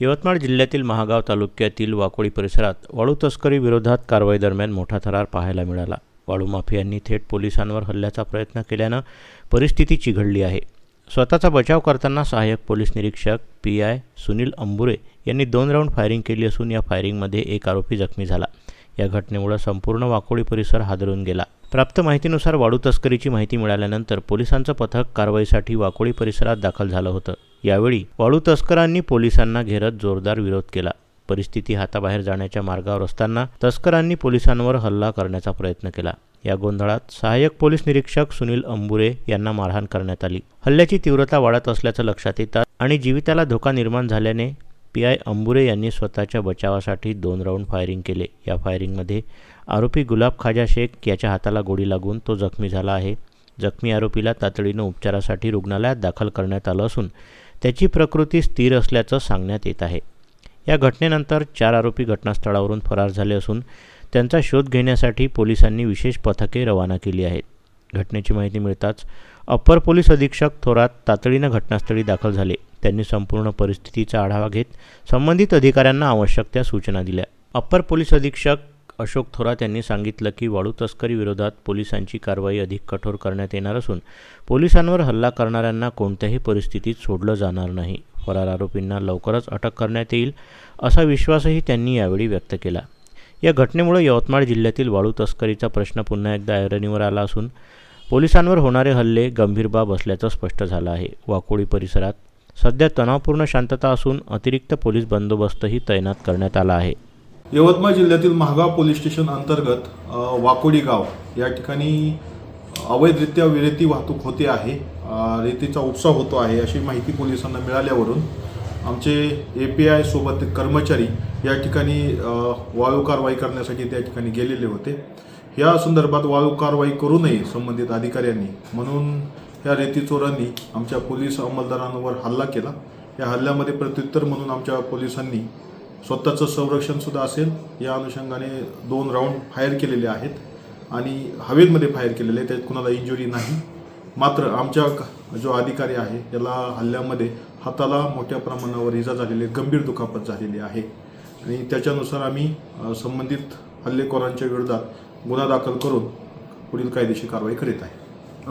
यवतमाळ जिल्ह्यातील महागाव तालुक्यातील वाकोळी परिसरात वाळू तस्करी विरोधात कारवाई दरम्यान मोठा थरार पाहायला मिळाला. वाळू माफियांनी थेट पोलिसांवर हल्ल्याचा प्रयत्न केल्यानं परिस्थिती चिघडली आहे. स्वतःचा बचाव करताना सहाय्यक पोलीस निरीक्षक पी आय सुनील अंबुरे यांनी दोन राऊंड फायरिंग केली असून या फायरिंगमध्ये एक आरोपी जखमी झाला. या घटनेमुळे संपूर्ण वाकोळी परिसर हादरून गेला. प्राप्त माहितीनुसार वाळू तस्करीची माहिती मिळाल्यानंतर पोलिसांचं पथक कारवाईसाठी वाकोळी परिसरात दाखल झालं होतं. यावेळी वाळू तस्करांनी पोलिसांना घेरत जोरदार विरोध केला. परिस्थिती हाताबाहेर जाण्याच्या मार्गावर असताना तस्करांनी पोलिसांवर हल्ला करण्याचा प्रयत्न केला. या गोंधळात सहाय्यक पोलीस निरीक्षक सुनील अंबुरे यांना मारहाण करण्यात आली. हल्ल्याची तीव्रता वाढत असल्याचं लक्षात येतात आणि जीविताला धोका निर्माण झाल्याने पी आय अंबुरे यांनी स्वतःच्या बचावासाठी दोन राऊंड फायरिंग केले. या फायरिंगमध्ये आरोपी गुलाब खाजा शेख याच्या हाताला गोळी लागून तो जखमी झाला आहे. जखमी आरोपीला तातडीनं उपचारासाठी रुग्णालयात दाखल करण्यात आलं असून त्याची प्रकृती स्थिर असल्याचं सांगण्यात येत आहे. या घटनेनंतर चार आरोपी घटनास्थळावरून फरार झाले असून त्यांचा शोध घेण्यासाठी पोलिसांनी विशेष पथके रवाना केली आहेत. घटनेची माहिती मिळताच अप्पर पोलीस अधीक्षक थोरात तातडीनं घटनास्थळी दाखल झाले. त्यांनी संपूर्ण परिस्थितीचा आढावा घेत संबंधित अधिकाऱ्यांना आवश्यक त्या सूचना दिल्या. अप्पर पोलीस अधीक्षक अशोक थोरात यांनी सांगितलं की वाळू तस्करी विरोधात पोलिसांची कारवाई अधिक कठोर करण्यात येणार असून पोलिसांवर हल्ला करणाऱ्यांना कोणत्याही परिस्थितीत सोडलं जाणार नाही. फरार आरोपींना लवकरच अटक करण्यात येईल असा विश्वासही त्यांनी यावेळी व्यक्त केला. या घटनेमुळे यवतमाळ जिल्ह्यातील वाळू तस्करीचा प्रश्न पुन्हा एकदा ऐरणीवर आला असून पोलिसांवर होणारे हल्ले गंभीर बाब असल्याचं स्पष्ट झालं आहे. वाकोळी परिसरात सध्या तणावपूर्ण शांतता असून अतिरिक्त पोलीस बंदोबस्तही तैनात करण्यात आला आहे. यवतमाळ जिल्ह्यातील महागाव पोलीस स्टेशन अंतर्गत वाकोडी गाव या ठिकाणी अवैधरित्या विरेती वाहतूक होते आहे. रेतीचा उपसा होतो आहे अशी माहिती पोलिसांना मिळाल्यावरून आमचे ए पी आय सोबत कर्मचारी या ठिकाणी वाळू कारवाई करण्यासाठी त्या ठिकाणी गेलेले होते. या संदर्भात वाळू कारवाई करू नये संबंधित अधिकाऱ्यांनी म्हणून या रेती चोरांनी आमच्या पोलीस अंमलदारांवर हल्ला केला. या हल्ल्यामध्ये प्रत्युत्तर म्हणून आमच्या पोलिसांनी स्वतःचं संरक्षणसुद्धा असेल या अनुषंगाने दोन राऊंड फायर केलेले आहेत. आणि हवेमध्ये फायर केलेले आहे त्यात कुणाला इंजुरी नाही. मात्र आमच्या जो अधिकारी आहे याला हल्ल्यामध्ये हाताला मोठ्या प्रमाणावर इजा झालेली गंभीर दुखापत झालेली आहे. आणि त्याच्यानुसार आम्ही संबंधित हल्लेखोरांच्या विरोधात गुन्हा दाखल करून पुढील कायदेशीर कारवाई करीत आहे.